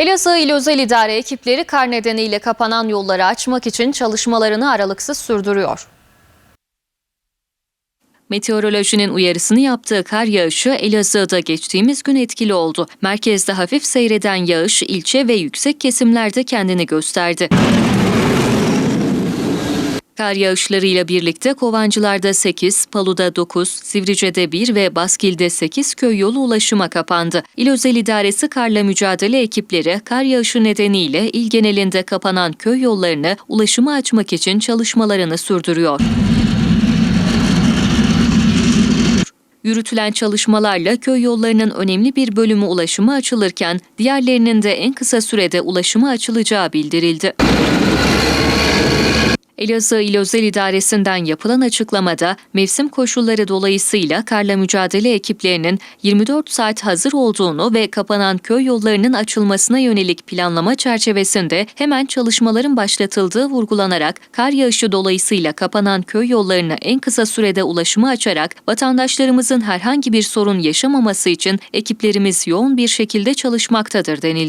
Elazığ İl Özel İdare ekipleri kar nedeniyle kapanan yolları açmak için çalışmalarını aralıksız sürdürüyor. Meteorolojinin uyarısını yaptığı kar yağışı Elazığ'da geçtiğimiz gün etkili oldu. Merkezde hafif seyreden yağış ilçe ve yüksek kesimlerde kendini gösterdi. Kar yağışlarıyla birlikte Kovancılar'da 8, Palu'da 9, Sivrice'de 1 ve Baskil'de 8 köy yolu ulaşıma kapandı. İl Özel İdaresi karla mücadele ekipleri kar yağışı nedeniyle il genelinde kapanan köy yollarını ulaşıma açmak için çalışmalarını sürdürüyor. Yürütülen çalışmalarla köy yollarının önemli bir bölümü ulaşıma açılırken diğerlerinin de en kısa sürede ulaşıma açılacağı bildirildi. Elazığ İl Özel İdaresi'nden yapılan açıklamada mevsim koşulları dolayısıyla karla mücadele ekiplerinin 24 saat hazır olduğunu ve kapanan köy yollarının açılmasına yönelik planlama çerçevesinde hemen çalışmaların başlatıldığı vurgulanarak kar yağışı dolayısıyla kapanan köy yollarına en kısa sürede ulaşımı açarak vatandaşlarımızın herhangi bir sorun yaşamaması için ekiplerimiz yoğun bir şekilde çalışmaktadır denildi.